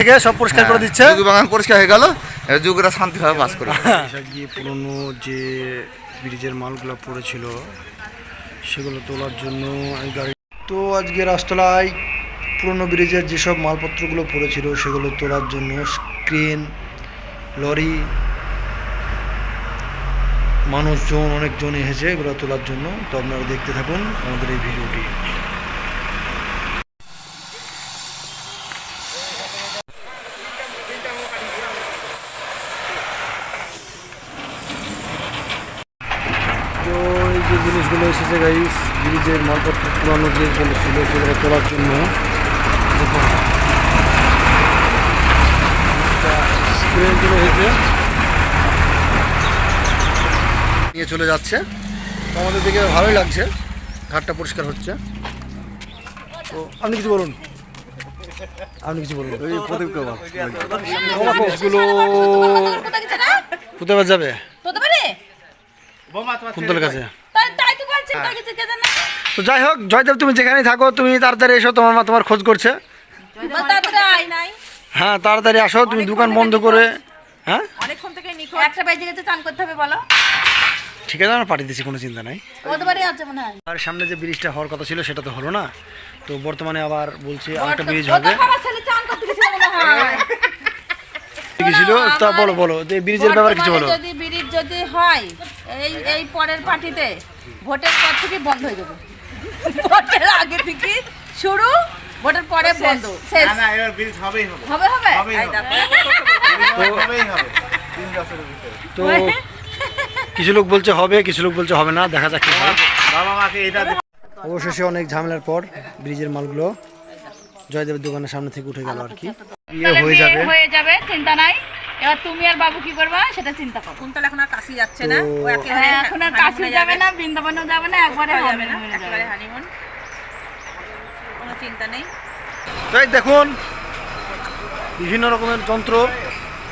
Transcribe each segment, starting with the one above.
থেকে সব পরিষ্কার করে দিচ্ছে। যুগ বাগান পরিষ্কার হয়ে গেল এবার যুগরা শান্তিভাবে বাস করে গিয়ে পুরনো যে ব্রিজের মালগুলো পড়েছিল সেগুলো তোলার জন্য গাড়ি তো আজকে রাস্তলায় পুরনো ব্রিজের যেসব মালপত্রগুলো পড়েছিল সেগুলো তোলার জন্য ক্রেন লরি মানুষজন অনেকজন এসেছে এগুলো তোলার জন্য। তো আপনারা দেখতে থাকুন আমাদের এই ভিডিওটি তো এই যে জিনিসগুলো এসেছে গাইস ব্রিজের মালপত্র পুরানো জিনিসগুলো ছিল সেগুলো তোলার জন্য। নিয়ে চলে যাচ্ছে। তো আমাদের দিকে ভালোই লাগছে। ঘাটটা পরিষ্কার হচ্ছে। তো আপনি কিছু বলুন। আপনি কিছু বলুন। ওই প্রদীপগুলো কোথায়? যাবে? তোতে কুন্তলের কাছে? তো কিছু তো যাই হোক জয়দেব তুমি যেখানেই থাকো তুমি তাড়াতাড়ি এসো তোমার মা তোমার খোঁজ করছে। তাড়াতাড়ি আই নাই। হ্যাঁ তাড়াতাড়ি আসো তুমি দোকান বন্ধ করে হ্যাঁ? অনেকক্ষণ থেকে নিখোঁজ। একটা বেজে গেছে চান করতে হবে বলো। ঠিক আছে আমরা পাঠিয়ে দিচ্ছি কোনো চিন্তা নাই। মনে হয়। আর সামনে যে ব্রিজটা হওয়ার কথা ছিল সেটা তো হলো না। তো বর্তমানে আবার বলছি আরেকটা ব্রিজ হবে। হয়। ছিল? তা বলো বলো। যে ব্রিজের ব্যাপারে কিছু বলো বর্তমানে যদি ব্রিজ যদি হয় এই এই পরের পার্টিতে ভোটের পর থেকে বন্ধ হয়ে যাবে। ভোটের আগে থেকে শুরু ভোটের পরে বন্ধ। শেষ। হবে। হবে হবে? হবেই এই হবেই হবে। তিন বছরের ভিতরে। তো কিছু লোক বলছে হবে কিছু লোক বলছে হবে না দেখা যাক কি হয়। বাবা মাকে এটা অবশেষে অনেক ঝামেলার পর ব্রিজের মালগুলো জয়দেবের দোকানের সামনে থেকে উঠে গেল আর কি। ইয়ে হয়ে যাবে। হয়ে যাবে চিন্তা নাই। এবার তুমি আর বাবু কি করবা সেটা চিন্তা করো। কুন্তল এখন আর কাশি যাচ্ছে না? ও একেবারে হ্যাঁ, এখন আর কাশি যাবে না বৃন্দাবনও যাবে না একবারে হবে যাবে না একেবারে হানিমুন কোনো চিন্তা নেই? তো দেখুন বিভিন্ন রকমের যন্ত্র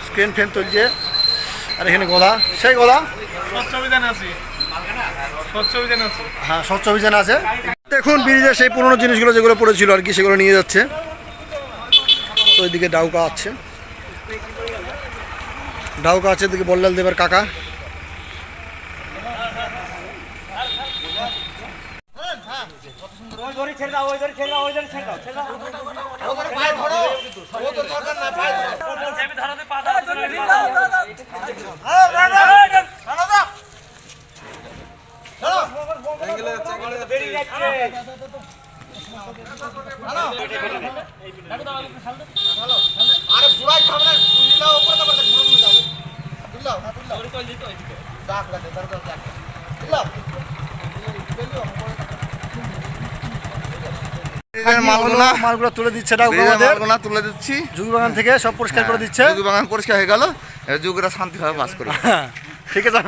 স্ক্রিন ফ্রেন চলছে আর এখানে গলা সেই গলা। স্বচ্ছ অভিযান আছে। স্বচ্ছ অভিযান আছে। হ্যাঁ স্বচ্ছ অভিযান আছে। দেখুন ব্রিজের সেই পুরনো জিনিসগুলো যেগুলো পড়েছিল আর কি সেগুলো নিয়ে যাচ্ছে। তো ওইদিকে ডাউকা আছে। ডাউকা আছে এদিকে বল্লাল দেবের কাকা। ব্রিজের মালগুলো মালগুলো তুলে দিচ্ছে মালগুলো তুলে দিচ্ছি। যুগ বাগান থেকে সব পরিষ্কার করে দিচ্ছে। যুগ বাগান পরিষ্কার হয়ে গেল। যুগরা শান্তিভাবে বাস করে। হ্যাঁ ঠিক আছে।